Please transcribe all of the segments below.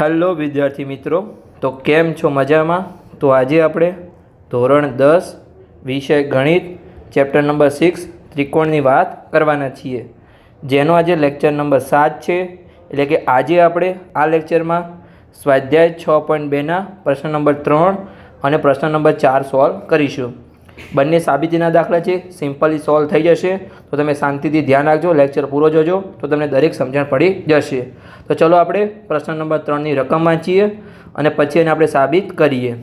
Hello વિદ્યાર્થી મિત્રો, તો કેમ છો મજામાં? તો આજે આપણે ધોરણ દસ વિષય ગણિત, ચેપ્ટર નંબર સિક્સ ત્રિકોણની વાત કરવાના છીએ. જેનો આજે લેક્ચર નંબર સાત છે, એટલે કે આજે આપણે આ લેક્ચરમાં સ્વાધ્યાય છ પોઈન્ટ બેના પ્રશ્ન નંબર ત્રણ અને પ્રશ્ન નંબર ચાર સોલ્વ કરીશું. બંને સાબિતીના દાખલા છે, સિમ્પલી સોલ્વ થઈ જશે. તો તમે શાંતિથી ધ્યાન રાખજો, લેક્ચર પૂરો જોજો, તો તમને દરેક સમજણ પડી જશે. તો ચલો આપણે પ્રશ્ન નંબર ત્રણની રકમ વાંચીએ અને પછી એને આપણે સાબિત કરીએ.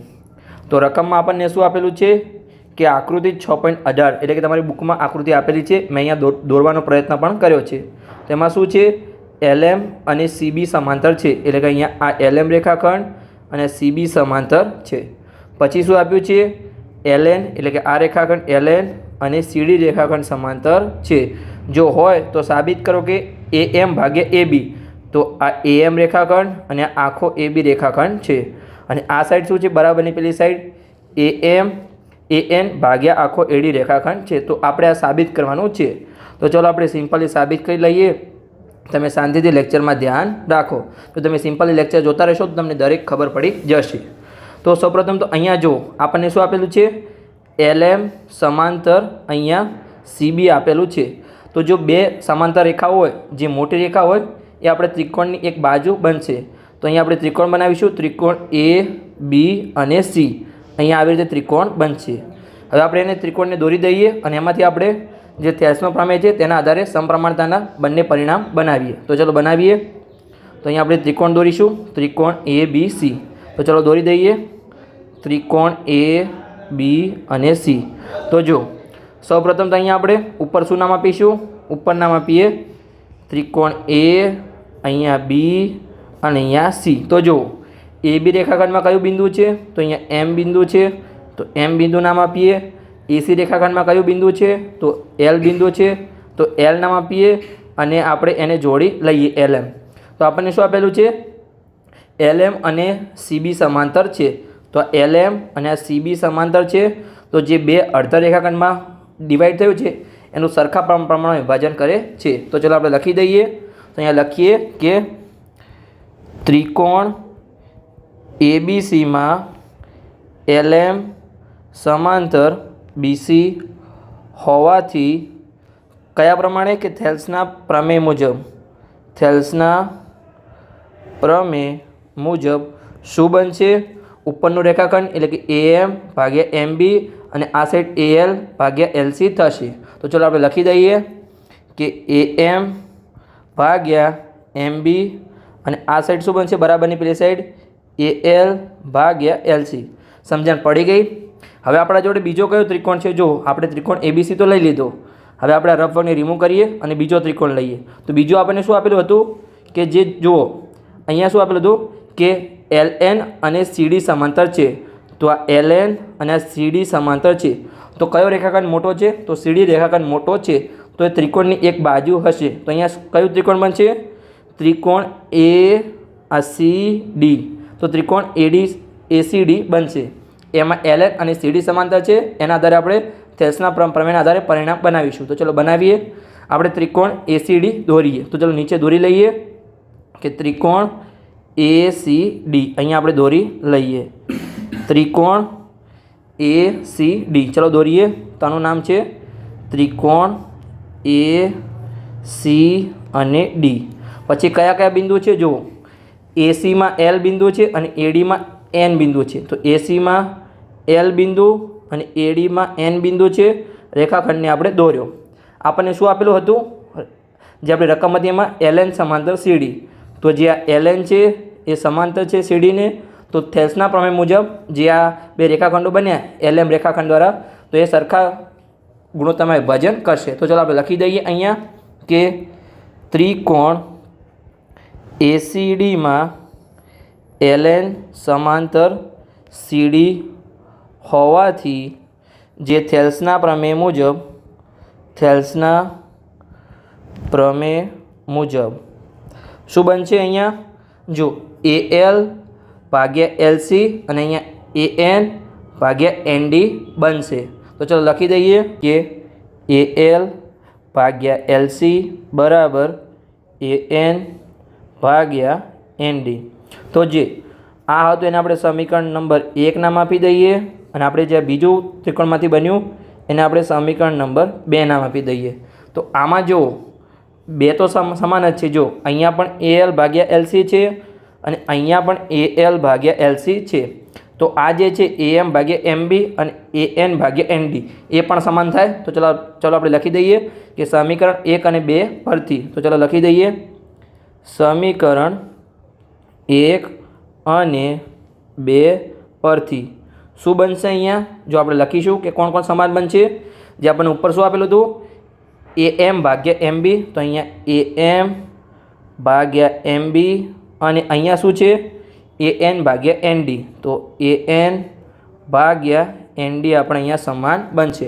તો રકમમાં આપણને શું આપેલું છે? કે આકૃતિ છ પોઈન્ટ અઢાર, એટલે કે તમારી બુકમાં આકૃતિ આપેલી છે. મેં અહીંયા દોરવાનો પ્રયત્ન પણ કર્યો છે. તેમાં શું છે? એલએમ અને સીબી સમાંતર છે. એટલે કે અહીંયા આ એલએમ રેખાખંડ અને સીબી સમાંતર છે. પછી શું આપ્યું છે? એલએન એટલે કે આ રેખાખંડ એલએન અને સીડી રેખાખંડ સમાંતર છે. જો હોય તો સાબિત કરો કે એ એમ ભાગ્યા એ બી તો આ એ એમ રેખાખંડ અને આ આખો એ બી રેખાખંડ છે. અને આ સાઈડ શું છે? બરાબરની પેલી સાઈડ એ એમ એ એન ભાગ્યા આખો એડી રેખાખંડ છે. તો આપણે આ સાબિત કરવાનું છે. તો ચલો આપણે સિમ્પલી સાબિત કરી લઈએ. તમે શાંતિથી લેક્ચરમાં ધ્યાન રાખો. તો તમે સિમ્પલી લેક્ચર જોતા રહેશો તો તમને દરેક ખબર પડી જશે. તો સૌપ્રથમ તો અહીંયા જો આપણને શું આપેલું છે? એલએમ સમાંતર અહીંયા સીબી આપેલું છે. તો જો બે સમાંતર રેખા હોય, જે મોટી રેખા હોય, એ આપણે ત્રિકોણની એક બાજુ બનશે. તો અહીંયા આપણે ત્રિકોણ બનાવીશું, ત્રિકોણ એ બી અને સી અહીંયા આવી રીતે ત્રિકોણ બનશે. હવે આપણે એને ત્રિકોણને દોરી દઈએ અને એમાંથી આપણે જે થેલ્સનો પ્રમેય છે, તેના આધારે સમપ્રમાણતાના બંને પરિણામ બનાવીએ. તો ચલો બનાવીએ. તો અહીંયા આપણે ત્રિકોણ દોરીશું, ત્રિકોણ એ બી સી તો ચલો દોરી દઈએ. ત્રિકોણ એ બી અને સી તો જો સૌપ્રથમ તો અહીંયા આપણે ઉપર શું નામ આપીશું? ઉપર નામ આપીએ ત્રિકોણ એ અહીંયા બી અને અહીંયા સી તો જો એ બી રેખાખંડમાં કયું બિંદુ છે? તો અહીંયા એમ બિંદુ છે. તો એમ બિંદુ નામ આપીએ. એસી રેખાખંડમાં કયું બિંદુ છે? તો એલ બિંદુ છે. તો એલ નામ આપીએ અને આપણે એને જોડી લઈએ એલ એમ તો આપણને શું આપેલું છે? એલ એમ અને સીબી સમાંતર છે. તો એલએમ અને આ સીબી સમાંતર છે. તો જે બે અડધા રેખાખંડમાં ડિવાઈડ થયું છે, એનું સરખા પ્રમ- પ્રમાણમાં વિભાજન કરે છે. તો ચલો આપણે લખી દઈએ. તો અહીંયા લખીએ કે ત્રિકોણ એબીસીમાં એલએમ સમાંતર બીસી હોવાથી કયા પ્રમાણે? કે થેલ્સના પ્રમેય મુજબ. થેલ્સના પ્રમેય મુજબ શું બનશે? ઉપરનું રેખાખંડ એટલે કે એ એમ ભાગ્યા એમ બી અને આ સાઈડ એ એલ ભાગ્યા એલસી થશે. તો ચલો આપણે લખી દઈએ કે એ એમ ભાગ્યા એમ બી અને આ સાઈડ શું બનશે? બરાબરની પેલી સાઈડ એ એલ ભાગ્યા એલસી સમજણ પડી ગઈ? હવે આપણા જોડે બીજો કયો ત્રિકોણ છે? જો, આપણે ત્રિકોણ એબીસી તો લઈ લીધો. હવે આપણે આ રફ વર્ગને રિમૂવ કરીએ અને બીજો ત્રિકોણ લઈએ. તો બીજું આપણને શું આપેલું હતું? કે જે, જુઓ, અહીંયા શું આપેલું હતું? કે એલ એન અને સીડી સમાંતર છે. તો આ એલ એન અને આ સીડી સમાંતર છે. તો કયો રેખાખંડ મોટો છે? તો સીડી રેખાખંડ મોટો છે. તો એ ત્રિકોણની એક બાજુ હશે. તો અહીંયા કયું ત્રિકોણ બનશે? ત્રિકોણ એ આ સી ડી તો ત્રિકોણ એડી એસીડી બનશે. એમાં એલ એન અને સીડી સમાંતર છે. એના આધારે આપણે થેલ્સના પ્રમ- પ્રમેયના આધારે પરિણામ બનાવીશું. તો ચલો બનાવીએ. આપણે ત્રિકોણ એસીડી દોરીએ. તો ચલો નીચે દોરી લઈએ કે ત્રિકોણ એ સી ડી અહીંયા આપણે દોરી લઈએ. ત્રિકોણ એ સી ડી ચલો દોરીએ. તો આનું નામ છે ત્રિકોણ એ સી અને ડી પછી કયા કયા બિંદુ છે? જુઓ. એસીમાં એલ બિંદુ છે અને એડીમાં એન બિંદુ છે. તો એસીમાં એલ બિંદુ અને એડીમાં એન બિંદુ છે. રેખાખંડને આપણે દોર્યો. આપણને શું આપેલું હતું? જે આપણે રકમ હતી એમાં એલએન સમાંતર સીડી તો જે આ એલએન છે, એ સમાંતર છે સીડીને, તો થેલ્સના પ્રમેય મુજબ જે આ બે રેખાખંડો બન્યા એલએમ રેખાખંડ દ્વારા, તો એ સરખા ગુણોત્તરમાં વિભાજન કરશે. તો ચાલો આપણે લખી દઈએ અહીંયા કે ત્રિકોણ એસીડીમાં એલએન સમાંતર સીડી હોવાથી જે થેલ્સના પ્રમેય મુજબ, થેલ્સના પ્રમેય મુજબ શું બનશે અહીંયા? જો એ એલ ભાગ્યા એલસી અને અહીંયા એ એન ભાગ્યા એનડી બનશે. તો ચલો લખી દઈએ કે એ એલ ભાગ્યા એલસી બરાબર એ એન ભાગ્યા એન ડી તો જે, આ હતું એને આપણે સમીકરણ નંબર એક નામ આપી દઈએ અને આપણે જે બીજું ત્રિકોણમાંથી બન્યું એને આપણે સમીકરણ નંબર બે નામ આપી દઈએ. તો આમાં જો બે તો સમ- સમાન જ છે. જો અહીંયા પણ એ એલ ભાગ્યા એલસી છે અને અહીંયા પણ એ એલ ભાગ્યા એલસી છે. તો આ જે છે એ એમ ભાગ્યા એમ બી અને એ એન ભાગ્યા એન ડી એ પણ સમાન થાય. તો ચલો ચલો આપણે લખી દઈએ કે સમીકરણ એક અને બે પરથી. તો ચલો લખી દઈએ. સમીકરણ એક અને બે પરથી. શું બનશે અહીંયા? જો આપણે લખીશું કે કોણ કોણ સમાન બનશે. જે આપણને ઉપર શું આપેલું હતું? એ એમ ભાગ્યા એમ બી તો અહીંયા એ એમ ભાગ્યા એમ બી અને અહીંયા શું છે? એ એન ભાગ્યા એન ડી તો એ એન ભાગ્યા એન ડી આપણે અહીંયા સમાન બનશે.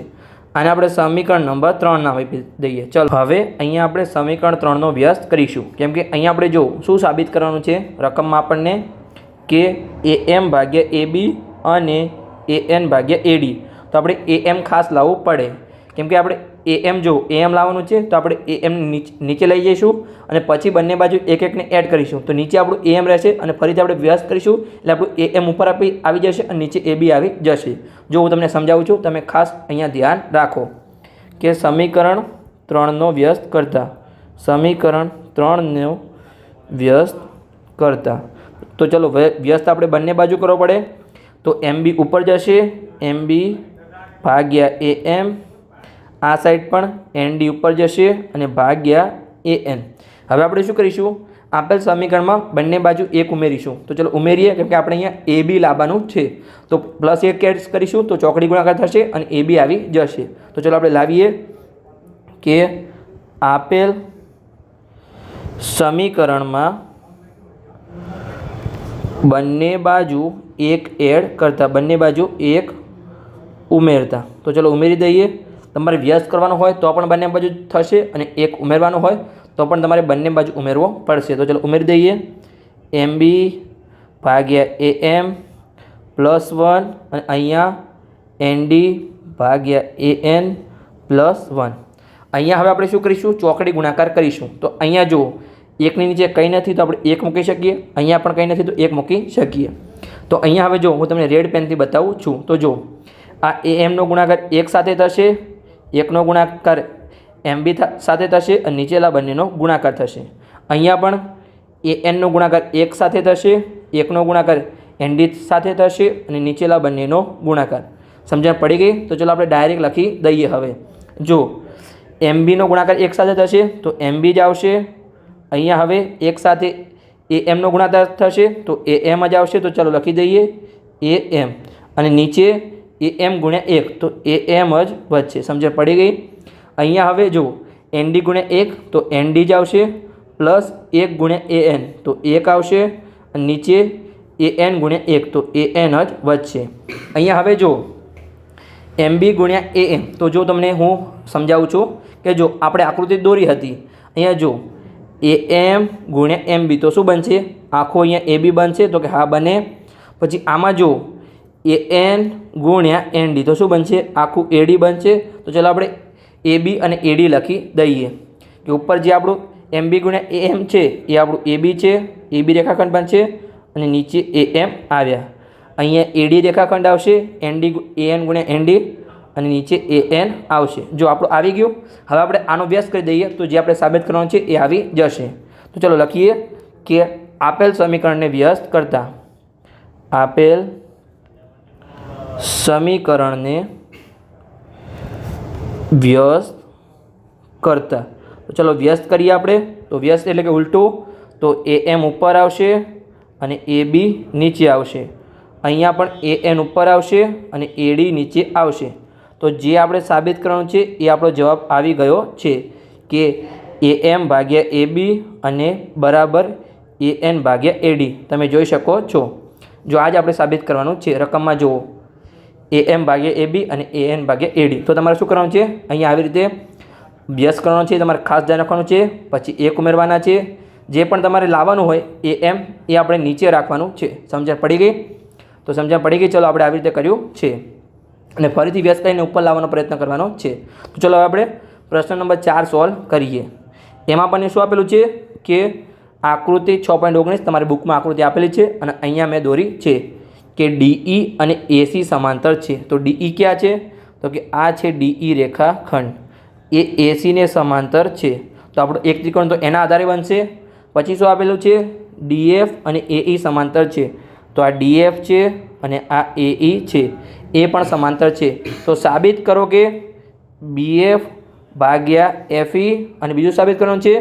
આને આપણે સમીકરણ નંબર ત્રણ આપી દઈએ. ચલો, હવે અહીંયા આપણે સમીકરણ ત્રણનો વ્યસ્ત કરીશું. કેમ કે અહીંયા આપણે જો શું સાબિત કરવાનું છે? રકમમાં આપણને કે એ એમ ભાગ્યા એ બી અને એ એન ભાગ્યા એ ડી તો આપણે એ એમ ખાસ લાવવું પડે. કેમ કે આપણે એમ જો એમ લાવવાનું છે, તો આપણે એ એમ નીચે લઈ જઈશું અને પછી બંને બાજુ એક એકને એડ કરીશું. તો નીચે આપણું એમ રહેશે અને ફરીથી આપણે વ્યસ્ત કરીશું, એટલે આપણું એમ ઉપર આપી આવી જશે અને નીચે એ બી આવી જશે. જો હું તમને સમજાવું છું, તમે ખાસ અહીંયા ધ્યાન રાખો કે સમીકરણ ત્રણનો વ્યસ્ત કરતા, સમીકરણ ત્રણનો વ્યસ્ત કરતા. તો ચલો, વ્ય- વ્યસ્ત આપણે બંને બાજુ કરવો પડે. તો એમ બી ઉપર જશે, એમ બી ભાગ્યા એ એમ આ સાઈડ પણ એન ડી ઉપર જશે અને ભાગ્યા એ એન. હવે આપણે શું કરીશું? આપેલ સમીકરણમાં બંને બાજુ એક ઉમેરીશું. તો ચલો ઉમેરીએ, કેમ કે આપણે અહીંયા એ બી લાવવાનું છે. તો પ્લસ એક એડ કરીશું, તો ચોકડી ગુણાકાર થશે અને એ બી આવી જશે. તો ચલો આપણે લાવીએ કે આપેલ સમીકરણમાં બંને બાજુ એક એડ કરતા, બંને બાજુ એક ઉમેરતા. તો ચલો ઉમેરી દઈએ. તમારે વ્યસ્ત કરવાનો હોય તો પણ બંને બાજુ થશે અને એક ઉમેરવાનો હોય તો પણ તમારે બંને બાજુ ઉમેરવો પડશે. તો ચાલો ઉમેરી દઈએ. એમ બી ભાગ્યા એ એમ પ્લસ વન અને અહીંયા એન ડી ભાગ્યા એ એન પ્લસ વન. અહીંયા હવે આપણે શું કરીશું? ચોકડી ગુણાકાર કરીશું. તો અહીંયા જુઓ, એકની નીચે કંઈ નથી તો આપણે એક મૂકી શકીએ. અહીંયા પણ કંઈ નથી તો એક મૂકી શકીએ. તો અહીંયા હવે જો હું તમને રેડ પેનથી બતાવું છું. તો જો આ એ એમનો ગુણાકાર એક સાથે થશે. એકનો ગુણાકાર એમ બી સાથે થશે અને નીચેલા બંનેનો ગુણાકાર થશે. અહીંયા પણ એ એનનો ગુણાકાર એક સાથે થશે, એકનો ગુણાકાર એનડી સાથે થશે અને નીચેલા બંનેનો ગુણાકાર. સમજણ પડી ગઈ? તો ચલો આપણે ડાયરેક્ટ લખી દઈએ હવે. જો એમ બીનો ગુણાકાર એક સાથે થશે, તો એમ બી જ આવશે. અહીંયા હવે એક સાથે એ એમનો ગુણાકાર થશે, તો એ એમ જ આવશે. તો ચાલો લખી દઈએ, એ એમ અને નીચે એ એમ ગુણ્યા એક. તો એ એમ જ વધશે. સમજણ પડી ગઈ? અહીંયા હવે જો એન ડી ગુણ્યા એક, તો એન ડી જ આવશે. પ્લસ એક ગુણ્યા એ એન, તો એક આવશે. નીચે એ એન ગુણ્યા એક, તો એ એન જ વધશે. અહીંયા હવે જો એમ બી ગુણ્યા એ એમ તો જો તમને હું સમજાવું છું કે જો આપણે આકૃતિ દોરી હતી. અહીંયા જો એ એમ ગુણ્યા એમ બી. તો શું બનશે? આખો અહીંયા એ બી બનશે. તો કે હા બને. પછી આમાં જો એ એન ગુણ્યા એન ડી. તો શું બનશે? આખું એડી બનશે. તો ચાલો આપણે એ બી અને એડી લખી દઈએ. કે ઉપર જે આપણું એમ બી ગુણ્યા એમ છે, એ આપણું એ બી છે, એ બી રેખાખંડ બનશે અને નીચે એ એમ આવ્યા. અહીંયા એડી રેખાખંડ આવશે, એન ડી એ એન ગુણ્યા એન ડી અને નીચે એ એન આવશે. જો આપણું આવી ગયું, હવે આપણે આનો વ્યસ્ત કરી દઈએ. તો જે આપણે સાબિત કરવાનું છે એ આવી જશે. તો ચલો લખીએ કે આપેલ સમીકરણને વ્યસ્ત કરતાં આપેલ સમીકરણને વ્યસ્ત કરતા. તો ચલો વ્યસ્ત કરીએ આપણે. તો વ્યસ્ત એટલે કે ઉલટું. તો એ એમ ઉપર આવશે અને એ બી નીચે આવશે. અહીંયા પણ એ એન ઉપર આવશે અને એ ડી નીચે આવશે. તો જે આપણે સાબિત કરવાનું છે એ આપણો જવાબ આવી ગયો છે કે એ એમ ભાગ્યા એ બી અને બરાબર એ એન ભાગ્યા એ ડી. તમે જોઈ શકો છો. જો આજ આપણે સાબિત કરવાનું છે. રકમમાં જુઓ. એ એમ ભાગ્યા એ બી અને એ એન ભાગ્યા એડી તો તમારે શું કરવાનું છે? અહીંયા આવી રીતે વ્યસ કરવાનો છે, તમારે ખાસ ધ્યાન રાખવાનું છે. પછી એક ઉમેરવાના છે. જે પણ તમારે લાવવાનું હોય એ એમ, એ આપણે નીચે રાખવાનું છે. સમજણ પડી ગઈ? તો સમજણ પડી ગઈ. ચલો આપણે આવી રીતે કર્યું છે. અને ફરીથી વ્યસ્ત કરીને ઉપર લાવવાનો પ્રયત્ન કરવાનો છે. તો ચલો હવે આપણે પ્રશ્ન નંબર ચાર સોલ્વ કરીએ. એમાં પણ શું આપેલું છે? કે આકૃતિ છ પોઈન્ટ ઓગણીસ તમારી બુકમાં આકૃતિ આપેલી છે અને અહીંયા મેં દોરી છે. કે ડીઈ અને એસી સમાંતર છે. તો ડીઈ ક્યાં છે? તો કે આ છે ડીઈ રેખાખંડ. એ એસીને સમાંતર છે. તો આપણો એક ત્રિકોણ તો એના આધારે બનશે. પછી શું આપેલું છે? ડીએફ અને એઈ સમાંતર છે. તો આ ડીએફ છે અને આ એઈ છે. એ પણ સમાંતર છે. તો સાબિત કરો કે બીએફ ભાગ્યા એફઈ અને બીજું સાબિત કરવાનું છે?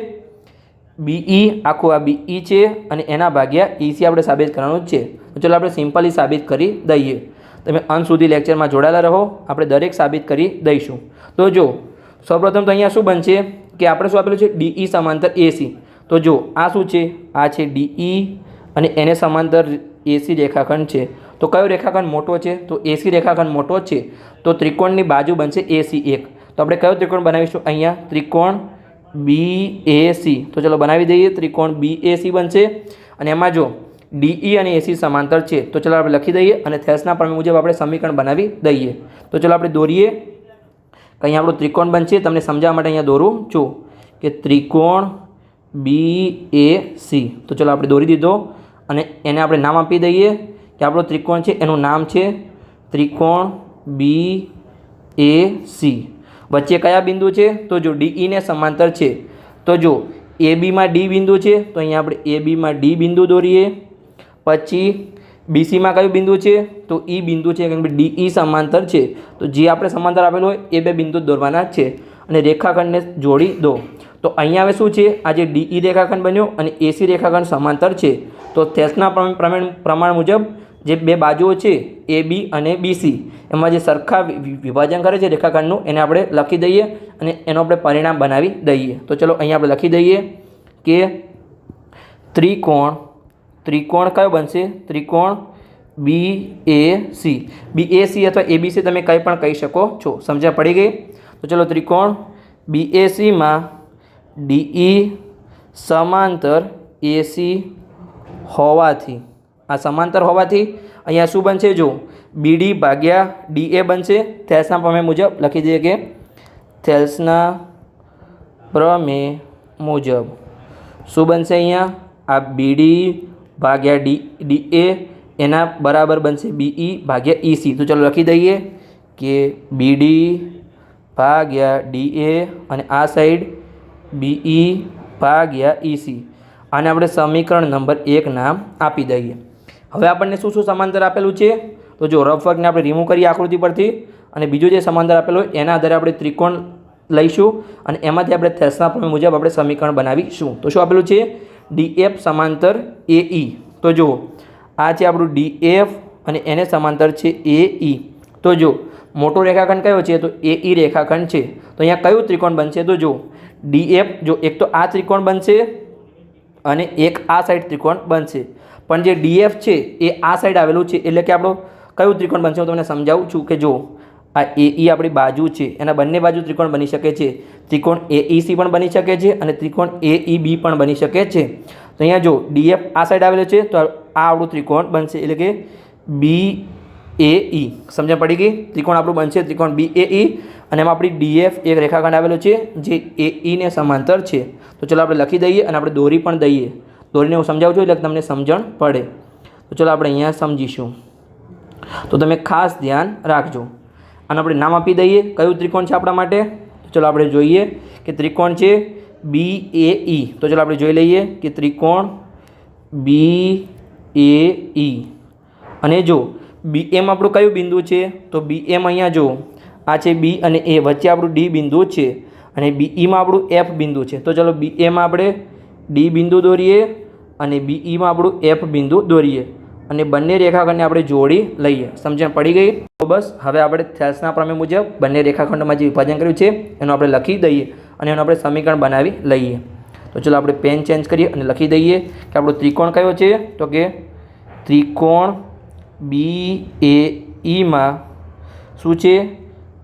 બીઈ આખું આ બીઈ છે અને એના ભાગ્યા ઈસી આપણે સાબિત કરવાનું છે. તો ચલો આપણે સિમ્પલી સાબિત કરી દઈએ. તમે અંત સુધી લેક્ચરમાં જોડાયેલા રહો, આપણે દરેક સાબિત કરી દઈશું. તો જો, સૌપ્રથમ તો અહીંયા શું બનશે કે આપણે શું આપેલું છે? ડીઈ સમાંતર એસી તો જો, આ શું છે? આ છે ડીઈ અને એને સમાંતર એસી રેખાખંડ છે. તો કયો રેખાખંડ મોટો છે? તો એસી રેખાખંડ મોટો છે. તો ત્રિકોણની બાજુ બનશે એસી એક. તો આપણે કયો ત્રિકોણ બનાવીશું અહીંયા? ત્રિકોણ બી તો ચલો બનાવી દઈએ. ત્રિકોણ બી બનશે. અને એમાં જો ડીઈ અને એસી સમાંતર છે. તો ચલો આપણે લખી દઈએ અને થેસના પ્રમેય મુજબ આપણે સમીકરણ બનાવી દઈએ. તો ચલો આપણે દોરીએ. કે અહીંયા આપણું ત્રિકોણ બનશે? તમને સમજાવવા માટે અહીંયા દોરું છું કે ત્રિકોણ બી, એ, સી. તો ચલો આપણે દોરી દીધો અને એને આપણે નામ આપી દઈએ કે આપણો ત્રિકોણ છે, એનું નામ છે ત્રિકોણ બી, એ, સી. વચ્ચે કયા બિંદુ છે? તો જો ડીઈને સમાંતર છે. તો જો એ બીમાં ડી બિંદુ છે, તો અહીંયા આપણે એ બીમાં ડી બિંદુ દોરીએ. પછી બીસીમાં કયું બિંદુ છે? તો ઈ બિંદુ છે કેમ કે ડીઈ સમાંતર છે. તો જે આપણે સમાંતર આપેલું હોય, એ બે બિંદુ દોરવાના છે. અને રેખાખંડને જોડી દો. તો અહીંયા હવે શું છે? આ જે ડીઈ રેખાખંડ બન્યો અને એસી રેખાખંડ સમાંતર છે. તો થેસના પ્રમાણ મુજબ જે બે બાજુઓ છે એ બી અને બીસી એમાં જે સરખા વિભાજન કરે છે રેખાખંડનું, એને આપણે લખી દઈએ અને એનું આપણે પરિણામ બનાવી દઈએ. તો ચલો અહીંયા આપણે લખી દઈએ કે ત્રિકોણ ત્રિકોણ કયો બનશે? ત્રિકોણ B A C B A C અથવા એબીસી તમે કંઈ પણ કહી શકો છો. સમજ્યા? પડી ગઈ? તો ચલો ત્રિકોણ બી એ સીમાં ડીઈ સમાંતર એસી હોવાથી. આ સમાંતર હોવાથી અહીંયા શું બનશે? જો બીડી ભાગ્યા ડીએ બનશે. થેલ્સના પ્રમેય મુજબ લખી દઈએ કે થેલ્સના પ્રમેય મુજબ. શું બનશે અહીંયા? આ બીડી ભાગ્યા ડી ડી એ, એના બરાબર બનશે બીઈ ભાગ્યા ઈસી તો ચલો લખી દઈએ કે બીડી ભાગ્યા ડી એ અને આ સાઈડ બીઈ ભાગ્યા ઈસી આને આપણે સમીકરણ નંબર એક નામ આપી દઈએ. હવે આપણને શું શું સમાંતર આપેલું છે? તો જો રફ વર્કને આપણે રિમૂવ કરીએ આકૃતિ પરથી અને બીજું જે સમાંતર આપેલું હોય એના આધારે આપણે ત્રિકોણ લઈશું અને એમાંથી આપણે થેસના પ્રમેય મુજબ આપણે સમીકરણ બનાવીશું. તો શું આપેલું છે? ડીએફ સમાંતર એઈ તો જુઓ, આ છે આપણું ડીએફ અને એને સમાંતર છે એઈ તો જો મોટો રેખાખંડ કયો છે? તો એઈ રેખાખંડ છે. તો અહીંયા કયું ત્રિકોણ બનશે? તો જો ડીએફ, જો એક તો આ ત્રિકોણ બનશે અને એક આ સાઈડ ત્રિકોણ બનશે. પણ જે ડીએફ છે, એ આ સાઈડ આવેલું છે, એટલે કે આપણો કયું ત્રિકોણ બનશે? હું તમને સમજાવું છું કે જો આ એઈ આપણી બાજુ છે. એના બંને બાજુ ત્રિકોણ બની શકે છે. ત્રિકોણ એઈસી પણ બની શકે છે અને ત્રિકોણ એઈબી પણ બની શકે છે. તો અહીંયા જો ડીએફ આ સાઈડ આવેલો છે, તો આ આપણું ત્રિકોણ બનશે એટલે કે બી, એ, ઈ. સમજણ પડી ગઈ? ત્રિકોણ આપણું બનશે, ત્રિકોણ બી, એ, ઈ. અને એમાં આપણી ડીએફ એક રેખાખંડ આવેલો છે, જે એ ઈને સમાંતર છે. તો ચલો આપણે લખી દઈએ અને આપણે દોરી પણ દઈએ. દોરીને હું સમજાવું છું એટલે તમને સમજણ પડે. તો ચલો આપણે અહીંયા સમજીશું. તો તમે ખાસ ધ્યાન રાખજો. આને આપણે નામ આપી દઈએ. કયું ત્રિકોણ છે આપણા માટે? ચલો આપણે જોઈએ કે ત્રિકોણ છે બી એ ઈ. તો ચલો આપણે જોઈ લઈએ કે ત્રિકોણ બી એ ઈ. અને જો, બી એમ આપણું કયું બિંદુ છે? તો બી એમ અહીંયા જો, આ છે બી અને એ. વચ્ચે આપણું ડી બિંદુ છે. અને બીઈમાં આપણું એફ બિંદુ છે. તો ચલો બી એમાં આપણે ડી બિંદુ દોરીએ અને બીઈમાં આપણું એફ બિંદુ દોરીએ. અને બંને રેખાખંડને આપણે જોડી લઈએ. સમજણ પડી ગઈ? તો બસ, હવે આપણે થેલ્સના પ્રમેય મુજબ બંને રેખાખંડમાં જે વિભાજન કર્યું છે, એનું આપણે લખી દઈએ અને એનું આપણે સમીકરણ બનાવી લઈએ. તો ચલો આપણે પેન ચેન્જ કરીએ અને લખી દઈએ કે આપણો ત્રિકોણ કયો છે? તો કે ત્રિકોણ બી એ ઈમાં શું છે?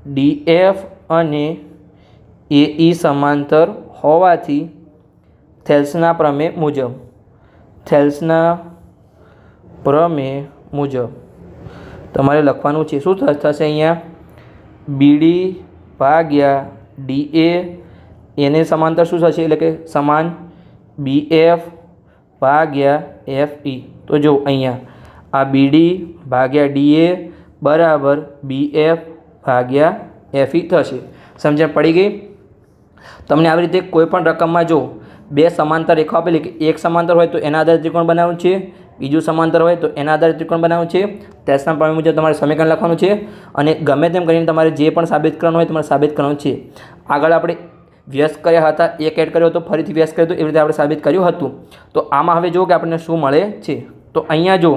ડીએફ અને એ ઈ સમાંતર હોવાથી થેલ્સના પ્રમેય મુજબ. થેલ્સના પ્રમેય મુજબ. તમારે લખવાનું છે. શું થશે અહીંયા? બીડી ભાગ્યા ડીએ. એને સમાંતર શું થશે? એટલે કે સમાન બી એફ ભાગ્યા એફ ઈ તો જો અહીંયા, આ બીડી ભાગ્યા ડીએ બરાબર બી એફ ભાગ્યા એફ ઈ થશે. સમજણ પડી ગઈ? તમને આવી રીતે કોઈ પણ રકમમાં જો બે સમાંતર રેખા આપેલી કે એક સમાંતર હોય તો એના આધારે ત્રિકોણ બનાવવાનું છે. બીજું સમાંતર હોય તો એના આધારે ત્રિકોણ બનાવવાનું છે. ટેસ્ટના પ્રમાણ મુજબ તમારે સમીકરણ લખવાનું છે અને ગમે તેમ કરીને તમારે જે પણ સાબિત કરવાનું હોય તમારે સાબિત કરવાનું છે. આગળ આપણે વ્યસ્ત કર્યા હતા, એક એડ કર્યો હતો, ફરીથી વ્યસ્ત કર્યો હતો, એવી રીતે આપણે સાબિત કર્યું હતું. તો આમાં હવે જો કે આપણને શું મળે છે? તો અહીંયા જો,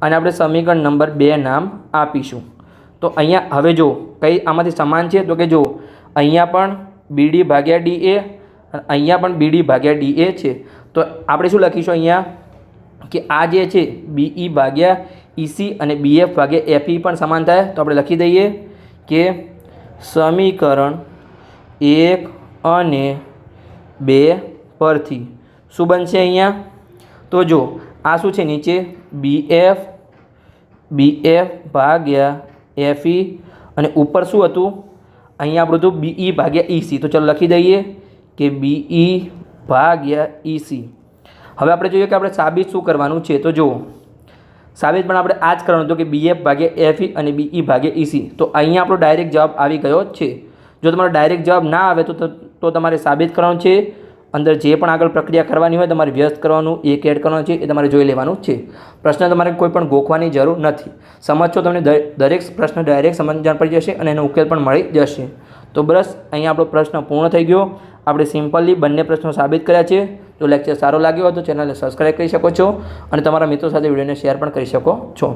અને આપણે સમીકરણ નંબર બે નામ આપીશું. તો અહીંયા હવે જો, કઈ આમાંથી સમાન છે? તો કે જો, અહીંયા પણ બીડી ભાગ્યા ડી એ અહીંયા પણ બીડી ભાગ્યા ડી છે. તો આપણે શું લખીશું અહીંયા? કે આ જે છે બીઈ ભાગ્યા ઈસી અને બીએફ ભાગ્યા એફઈ પણ સમાન થાય, તો આપણે લખી દઈએ કે સમીકરણ એક અને બે પરથી. શું બનશે અહીંયા? તો જો, આ શું છે નીચે? બી એફ બી એફ ભાગ્યા એફઈ અને ઉપર શું હતું? અહીંયા આપણું હતું બીઈ ભાગ્યા ઈસી તો ચલો લખી દઈએ કે બીઈ ભાગ્યા ઈસી હવે આપણે જોઈએ કે આપણે સાબિત શું કરવાનું છે. તો જુઓ, સાબિત પણ આપણે આ જ કરવાનું હતું કે બીએફ ભાગ્યા એફઈ અને બીઈ ભાગ્યા ઈસી તો અહીંયા આપણો ડાયરેક્ટ જવાબ આવી ગયો છે. જો તમારો ડાયરેક્ટ જવાબ ના આવે તો તો તમારે સાબિત કરવાનું છે. અંદર જે પણ આગળ પ્રક્રિયા કરવાની હોય તમારે વ્યસ્ત કરવાનું, એક એડ કરવાનું છે, એ તમારે જોઈ લેવાનું છે. પ્રશ્ન તમારે કોઈ પણ ગોખવાની જરૂર નથી. સમજશો તમને દરેક પ્રશ્ન ડાયરેક્ટ સમજણ પડી જશે અને એનો ઉકેલ પણ મળી જશે. તો બસ, અહીંયા આપણો પ્રશ્ન પૂર્ણ થઈ ગયો. આપણે સિમ્પલી બંને પ્રશ્નો સાબિત કર્યા છે. જો લેક્ચર સારો લાગ્યો હોય તો ચેનલને સબસ્ક્રાઈબ કરી શકો છો અને તમારા મિત્રો સાથે વિડીયોને શેર પણ કરી શકો છો.